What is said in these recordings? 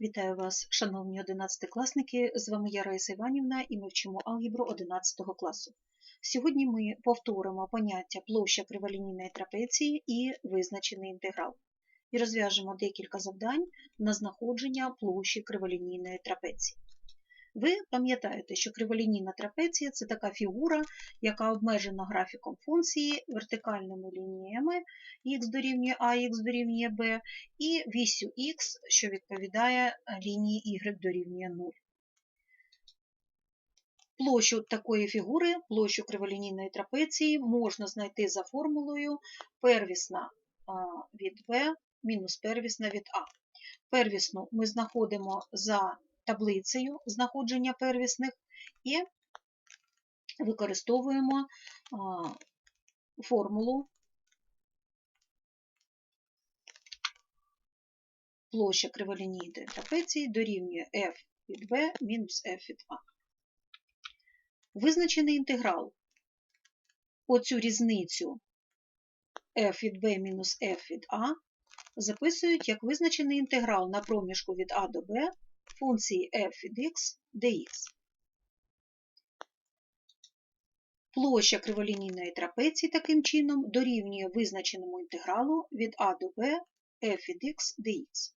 Вітаю вас, шановні 11-класники. З вами я Раїса Іванівна і ми вчимо алгебру 11 класу. Сьогодні ми повторимо поняття площа криволінійної трапеції і визначений інтеграл. І розв'яжемо декілька завдань на знаходження площі криволінійної трапеції. Ви пам'ятаєте, що криволінійна трапеція це така фігура, яка обмежена графіком функції вертикальними лініями х дорівнює а, х дорівнює b, і вісю х, що відповідає лінії y дорівнює 0. Площу такої фігури, площу криволінійної трапеції можна знайти за формулою первісна від b мінус первісна від а. Первісну ми знаходимо за таблицею знаходження первісних і використовуємо формулу площа криволінійної трапеції дорівнює f від b мінус f від a. Визначений інтеграл. Оцю різницю f від b мінус f від a записують як визначений інтеграл на проміжку від a до b функції f від x dx. Площа криволінійної трапеції таким чином дорівнює визначеному інтегралу від a до b f від x dx.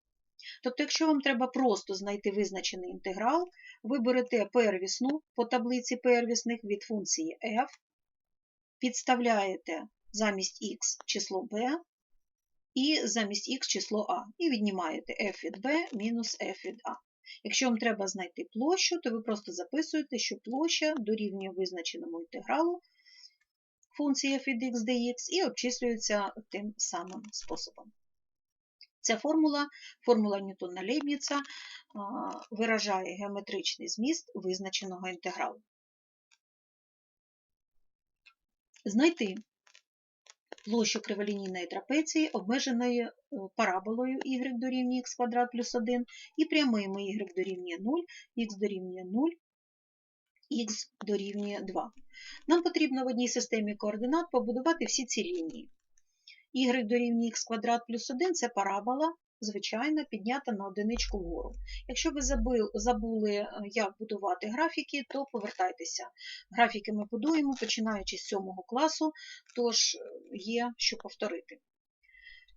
Тобто, якщо вам треба просто знайти визначений інтеграл, ви берете первісну по таблиці первісних від функції f, підставляєте замість x число b і замість x число a, і віднімаєте f від b мінус f від a. Якщо вам треба знайти площу, то ви просто записуєте, що площа дорівнює визначеному інтегралу функції f від x dx і обчислюється тим самим способом. Ця формула, формула Ньютона Лейбніца, виражає геометричний зміст визначеного інтегралу. Знайти площу криволінійної трапеції, обмеженої е, параболою y дорівнює х квадрат плюс 1 і прямими y дорівнює 0, х дорівнює 0, х дорівнює 2. Нам потрібно в одній системі координат побудувати всі ці лінії. y дорівнює х квадрат плюс 1 це парабола, звичайно, піднята на одиничку вгору. Якщо ви забули, е, як будувати графіки, то повертайтеся. Графіки ми будуємо, починаючи з 7 класу, тож е, є що повторити.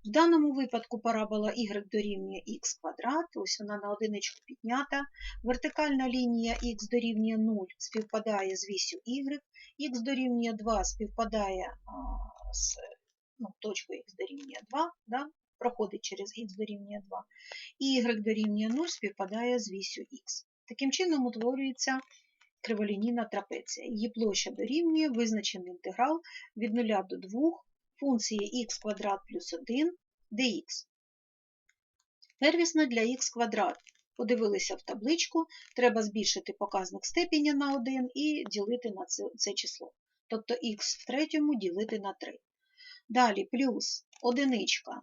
В даному випадку парабола y дорівнює х квадрат, ось вона на одиничку піднята. Вертикальна лінія х дорівнює 0 співпадає з вісю y, х дорівнює 2 співпадає з ну, точкою х дорівнює 2, да? Проходить через х дорівнює 2, і y дорівнює 0 співпадає з вісю х. Таким чином утворюється криволінійна трапеція. Її площа дорівнює визначений інтеграл від 0 до 2 функції х квадрат плюс 1 dx. Первісна для х квадрат. Подивилися в табличку, треба збільшити показник степеня на 1 і ділити на це, це число. Тобто х в третьому ділити на 3. Далі плюс одиничка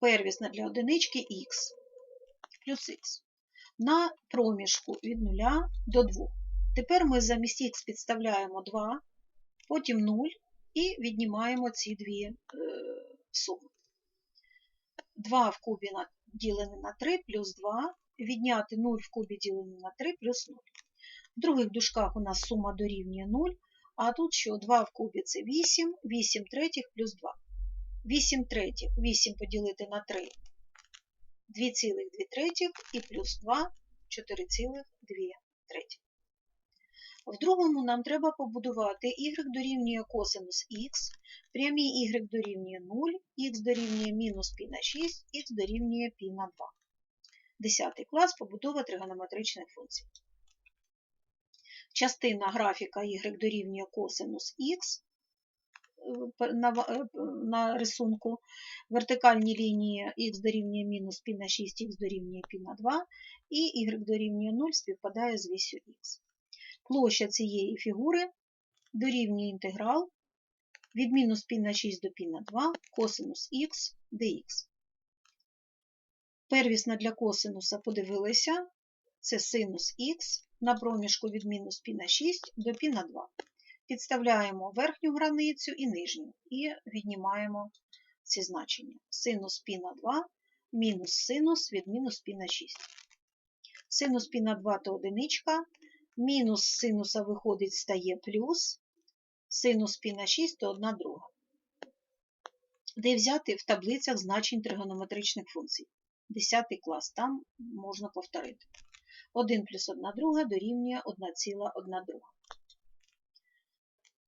первісна для одинички х плюс х на проміжку від 0 до 2. Тепер ми замість х підставляємо 2, потім 0 і віднімаємо ці дві е, суми. 2 в кубі ділене на 3 плюс 2, відняти 0 в кубі ділене на 3 плюс 0. В других дужках у нас сума дорівнює 0, а тут що 2 в кубі це 8, 8 третіх плюс 2. 8 третіх, 8 поділити на 3, 2,2 третіх і плюс 2, 4,2 третіх. В другому нам треба побудувати y дорівнює косинус х, прямі y дорівнює 0, х дорівнює мінус π на 6, х дорівнює π на 2. Десятий клас побудова тригонометричних функцій. Частина графіка y дорівнює косинус х на е, на рисунку. Вертикальні лінії х дорівнює мінус π на 6, х дорівнює π на 2, і y дорівнює 0 співпадає з вісю х. Площа цієї фігури дорівнює інтеграл від мінус π на 6 до π на 2 косинус х dx. Первісна для косинуса подивилися, це синус х на проміжку від мінус π на 6 до π на 2. Підставляємо верхню границю і нижню, і віднімаємо ці значення. Синус π на 2 мінус синус від мінус пі на 6. Синус пі на 2 то одиничка, мінус синуса виходить, стає плюс, синус пі на 6 то 1 друга. Де взяти в таблицях значень тригонометричних функцій. 10 клас, там можна повторити. 1 плюс 1 друга дорівнює 1,1 друга.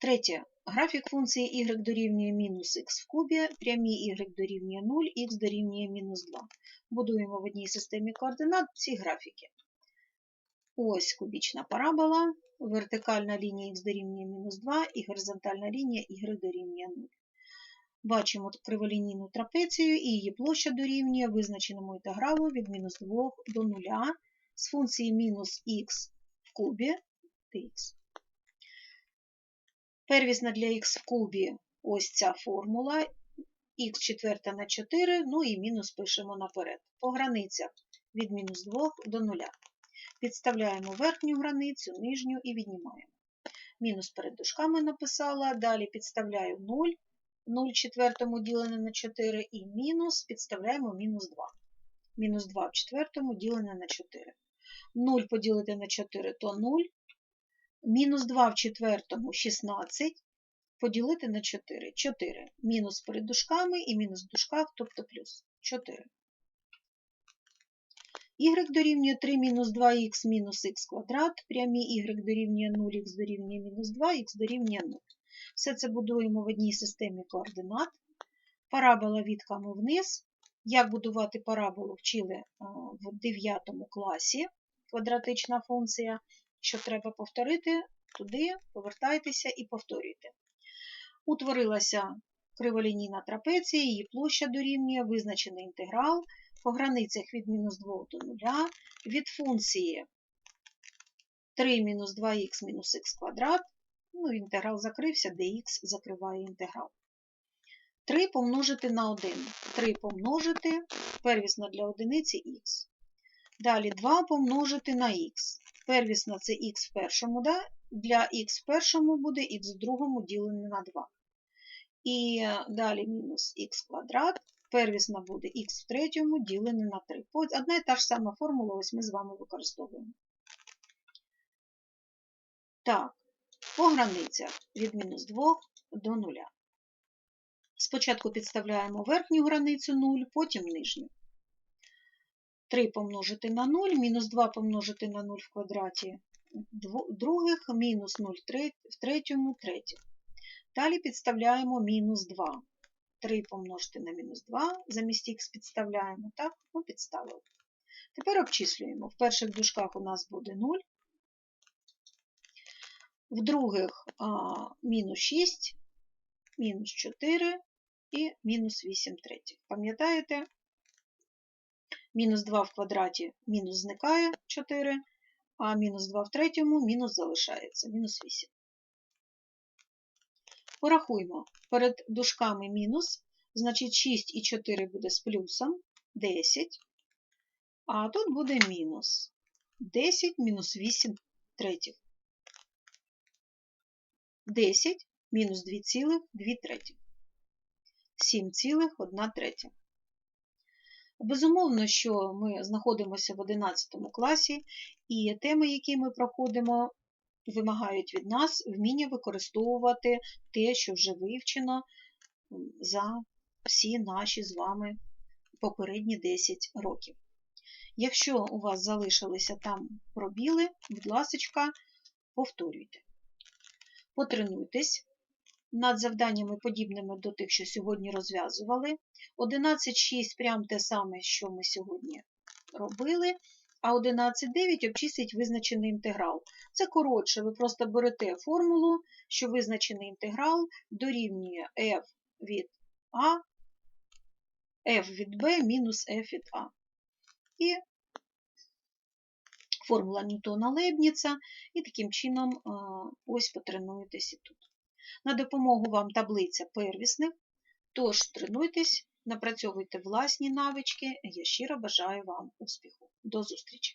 Третє. Графік функції y дорівнює мінус х в кубі, прямі y дорівнює 0, х дорівнює мінус 2. Будуємо в одній системі координат ці графіки. Ось кубічна парабола, вертикальна лінія х дорівнює мінус 2 і горизонтальна лінія y дорівнює 0. Бачимо криволінійну трапецію і її площа дорівнює визначеному інтегралу від мінус 2 до 0 з функції мінус х в кубі dx. Первісна для х в кубі ось ця формула, х четверта на 4, ну і мінус пишемо наперед. По границях від мінус 2 до 0. Підставляємо верхню границю, нижню і віднімаємо. Мінус перед дужками написала, далі підставляю 0, 0 четвертому ділене на 4 і мінус, підставляємо мінус 2. Мінус 2 в четвертому ділене на 4. 0 поділити на 4 то 0. Мінус 2 в четвертому 16. Поділити на 4. 4. Мінус перед дужками і мінус в дужках, тобто плюс 4. y дорівнює 3 мінус 2х мінус х квадрат, прямі y дорівнює 0, х дорівнює мінус 2, х дорівнює 0. Все це будуємо в одній системі координат. Парабола відками вниз. Як будувати параболу вчили в 9 класі. Квадратична функція. Що треба повторити, туди повертайтеся і повторюйте. Утворилася криволінійна трапеція, її площа дорівнює, визначений інтеграл по границях від мінус 2 до 0, від функції 3 мінус 2х мінус х квадрат, ну, інтеграл закрився, dx закриває інтеграл. 3 помножити на 1. 3 помножити, первісна для одиниці х. Далі 2 помножити на х. Первісна це х в першому, да? для х в першому буде х в другому ділене на 2. І далі мінус х квадрат, первісна буде х в третьому ділене на 3. Одна і та ж сама формула, ось ми з вами використовуємо. Так, по границях від мінус 2 до 0. Спочатку підставляємо верхню границю 0, потім нижню. 3 помножити на 0, мінус 2 помножити на 0 в квадраті других, мінус 0 в третьому, третіх. Далі підставляємо мінус 2. 3 помножити на мінус 2, замість х підставляємо, так, ну, підставили. Тепер обчислюємо. В перших дужках у нас буде 0, в других мінус 6, мінус 4 і мінус 8 третіх. Пам'ятаєте? Мінус 2 в квадраті мінус зникає 4, а мінус 2 в третьому мінус залишається, мінус 8. Порахуємо. Перед дужками мінус, значить 6 і 4 буде з плюсом 10, а тут буде мінус 10 мінус 8 третіх. 10 мінус 2,2 третіх. 7,1 третя. Безумовно, що ми знаходимося в 11 класі, і теми, які ми проходимо, вимагають від нас вміння використовувати те, що вже вивчено за всі наші з вами попередні 10 років. Якщо у вас залишилися там пробіли, будь ласка, повторюйте. Потренуйтесь над завданнями, подібними до тих, що сьогодні розв'язували. 11,6 прям те саме, що ми сьогодні робили. А 11,9 обчисліть визначений інтеграл. Це коротше, ви просто берете формулу, що визначений інтеграл дорівнює f від А, f від b мінус f від А. І формула Ньютона Лейбніца, і таким чином ось потренуєтесь і тут. На допомогу вам таблиця первісних, тож тренуйтесь, напрацьовуйте власні навички. Я щиро бажаю вам успіху. До зустрічі!